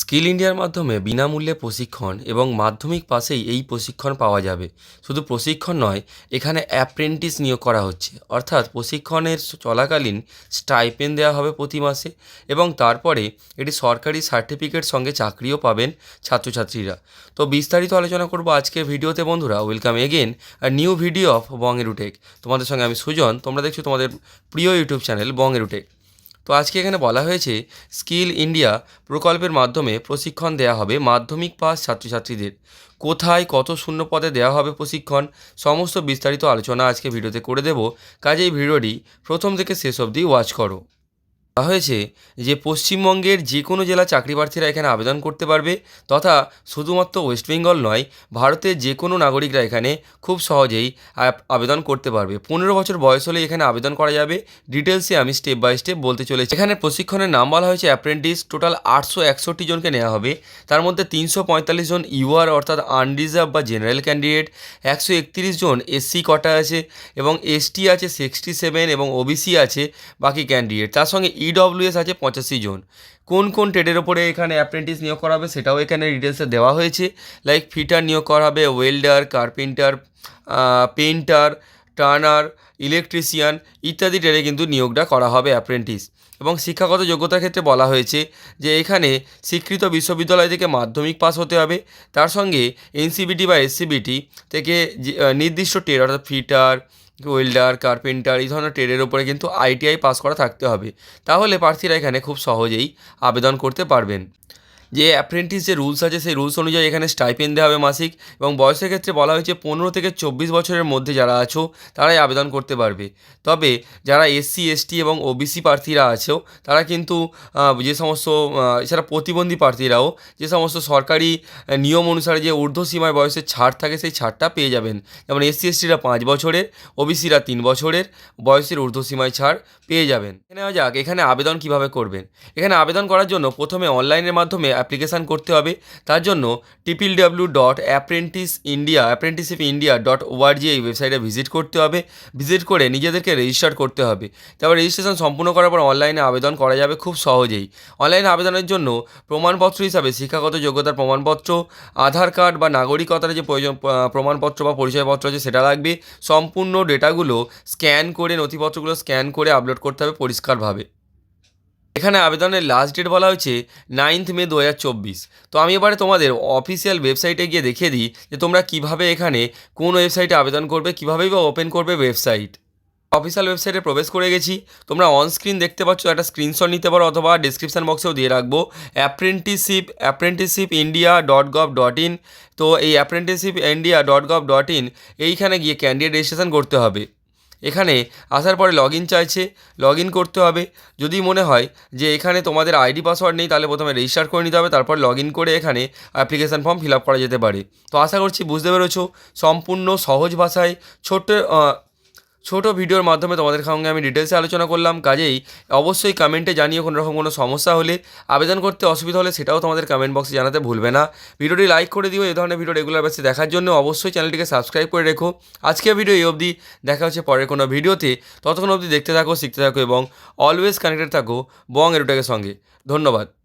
Skill ইন্ডিয়ার মাধ্যমে বিনামূল্যে প্রশিক্ষণ এবং মাধ্যমিক পাশেই এই প্রশিক্ষণ পাওয়া যাবে। শুধু প্রশিক্ষণ নয়, এখানে অ্যাপ্রেন্টিস নিয়োগ করা হচ্ছে। অর্থাৎ প্রশিক্ষণের চলাকালীন স্টাইপেন্ড দেওয়া হবে প্রতি মাসে এবং তারপরে এটি সরকারি সার্টিফিকেট সঙ্গে চাকরিও পাবেন ছাত্রছাত্রীরা। তো বিস্তারিত আলোচনা করব আজকের ভিডিওতে বন্ধুরা। ওয়েলকাম এগেন আর নিউ ভিডিও অফ বঙ্গেরুটেক তোমাদের সঙ্গে আমি সুজন, তোমরা দেখছ তোমাদের প্রিয় ইউটিউব চ্যানেল বঙ্গেরুটেক তো আজকে এখানে বলা হয়েছে, স্কিল ইন্ডিয়া প্রকল্পের মাধ্যমে প্রশিক্ষণ দেওয়া হবে মাধ্যমিক পাস ছাত্রছাত্রীদের। কোথায় কত শূন্য পদে দেওয়া হবে প্রশিক্ষণ? সমস্ত বিস্তারিত আলোচনা আজকে ভিডিওতে করে দেব। কাজেই ভিডিওটি প্রথম থেকে শেষ অবধি ওয়াচ করো। হয়েছে যে পশ্চিমবঙ্গের যে কোনো জেলা চাকরি প্রার্থীরা এখানে আবেদন করতে পারবে তথা শুধুমাত্র ওয়েস্ট বেঙ্গল নয়, ভারতের যে কোনো নাগরিকরা এখানে খুব সহজেই আবেদন করতে পারবে। পনেরো বছর বয়স হলে এখানে আবেদন করা যাবে। ডিটেলসে আমি স্টেপ বাই স্টেপ বলতে চলেছি। এখানে প্রশিক্ষণের নাম বলা হয়েছে অ্যাপ্রেন্টিস। টোটাল আটশো একষট্টি জনকে নেওয়া হবে। তার মধ্যে তিনশো পঁয়তাল্লিশ জন ইউআর অর্থাৎ আনরিজার্ভ বা জেনারেল ক্যান্ডিডেট, একশো একত্রিশ জন এসসি কটা আছে এবং এসটি আছে, সিক্সটি সেভেন এবং ওবিসি আছে বাকি ক্যান্ডিডেট। তার সঙ্গে ইডব্লিউএস আছে পঁচাশি জন। কোন কোন ট্রেডের ওপরে এখানে অ্যাপ্রেন্টিস নিয়োগ করা হবে সেটাও এখানে ডিটেলসে দেওয়া হয়েছে। লাইক ফিটার নিয়োগ করা হবে welder carpenter painter turner electrician ইত্যাদি ট্রেডে কিন্তু নিয়োগটা করা হবে অ্যাপ্রেন্টিস এবং শিক্ষাগত যোগ্যতার ক্ষেত্রে বলা হয়েছে যে এখানে স্বীকৃত বিশ্ববিদ্যালয় থেকে মাধ্যমিক পাস হতে হবে। তার সঙ্গে এনসিবিটি বা এসসিবিটি থেকে নির্দিষ্ট ট্রেড অর্থাৎ ফিটার ওয়েল্ডার কার্পেন্টার, এই ধরনের ট্রেডের ওপরে কিন্তু আইটিআই পাস করা থাকতে হবে। তাহলে প্রার্থীরা এখানে খুব সহজেই আবেদন করতে পারবেন। যে অ্যাপ্রেন্টিস যে রুলস আছে, সেই রুলস অনুযায়ী এখানে স্টাইপেন্ড দেওয়া হবে মাসিক এবং বয়সের ক্ষেত্রে বলা হয়েছে পনেরো থেকে চব্বিশ বছরের মধ্যে যারা আছো, তারাই আবেদন করতে পারবে। তবে যারা এসসি এসটি এবং ওবিসি প্রার্থীরা আছেও তারা কিন্তু যে সমস্ত এছাড়া প্রতিবন্ধী প্রার্থীরাও, যে সমস্ত সরকারি নিয়ম অনুসারে যে ঊর্ধ্ব সীমায় বয়সের ছাড় থাকে, সেই ছাড়টা পেয়ে যাবেন। যেমন এসসি এসটিরা পাঁচ বছরের ওবিসিরা তিন বছরের, বয়সের ঊর্ধ্ব সীমায় ছাড় পেয়ে যাবেন। এখানে যাক, এখানে আবেদন কীভাবে করবেন। এখানে আবেদন করার জন্য প্রথমে অনলাইনের মাধ্যমে অ্যাপ্লিকেশান করতে হবে। তার জন্য triple W dot apprentice India apprenticeship India dot ORG এই ওয়েবসাইটে ভিজিট করতে হবে। ভিজিট করে নিজেদেরকে রেজিস্টার করতে হবে। তারপর রেজিস্ট্রেশন সম্পূর্ণ করার পর অনলাইনে আবেদন করা যাবে খুব সহজেই। অনলাইনে আবেদনের জন্য প্রমাণপত্র হিসাবে শিক্ষাগত যোগ্যতার প্রমাণপত্র, আধার কার্ড বা নাগরিকতার যে প্রয়োজন প্রমাণপত্র বা পরিচয়পত্র আছে সেটা লাগবে। সম্পূর্ণ ডেটাগুলো স্ক্যান করে, নথিপত্রগুলো স্ক্যান করে আপলোড করতে হবে পরিষ্কারভাবে। এখানে আবেদনের লাস্ট ডেট বলা হয়েছে নাইন্থ মে দু হাজার চব্বিশ। তো আমি এবারে তোমাদের অফিসিয়াল ওয়েবসাইটে গিয়ে দেখিয়ে দিই যে তোমরা কীভাবে এখানে কোন ওয়েবসাইটে আবেদন করবে, কীভাবেই বা ওপেন করবে ওয়েবসাইট অফিসিয়াল ওয়েবসাইটে প্রবেশ করে গেছি। তোমরা অন স্ক্রিন দেখতে পাচ্ছ, একটা স্ক্রিনশট নিতে পারো অথবা ডিসক্রিপশান বক্সেও দিয়ে রাখব। Apprenticeship apprenticeship India dot gov dot in তো এই apprenticeship India dot gov dot in এইখানে গিয়ে ক্যান্ডিডেট রেজিস্ট্রেশন করতে হবে। এখানে আসার পরে লগ ইন চাইছে লগ ইন করতে হবে। যদি মনে হয় যে এখানে তোমাদের আইডি পাসওয়ার্ড নেই, তাহলে প্রথমে রেজিস্টার করে নিতে হবে, তারপর লগ ইন করে এখানে অ্যাপ্লিকেশান ফর্ম ফিল আপ করা যেতে পারে। তো আশা করছি বুঝতে পেরেছ, সম্পূর্ণ সহজ ভাষায়, ছোট্ট ছোট ভিডিওর মাধ্যমে তোমাদের সঙ্গে আমি ডিটেলসে আলোচনা করলাম। কাজেই অবশ্যই কমেন্টে জানিয়ে কোনো রকম কোনো সমস্যা হলে। আবেদন করতে অসুবিধা হলে সেটাও তোমাদের কমেন্ট বক্সে জানাতে ভুলবে না। ভিডিওটি লাইক করে দিও এই ধরনের ভিডিও রেগুলার বেসে দেখার জন্য অবশ্যই চ্যানেলটিকে সাবস্ক্রাইব করে রেখো। আজকের ভিডিও এই অবধি। দেখা হচ্ছে পরের কোনো ভিডিওতে। ততক্ষণ অবধি দেখতে থাকো, শিখতে থাকো এবং অলওয়েজ কানেক্টেড থাকো বং এরুটেকের সঙ্গে। ধন্যবাদ।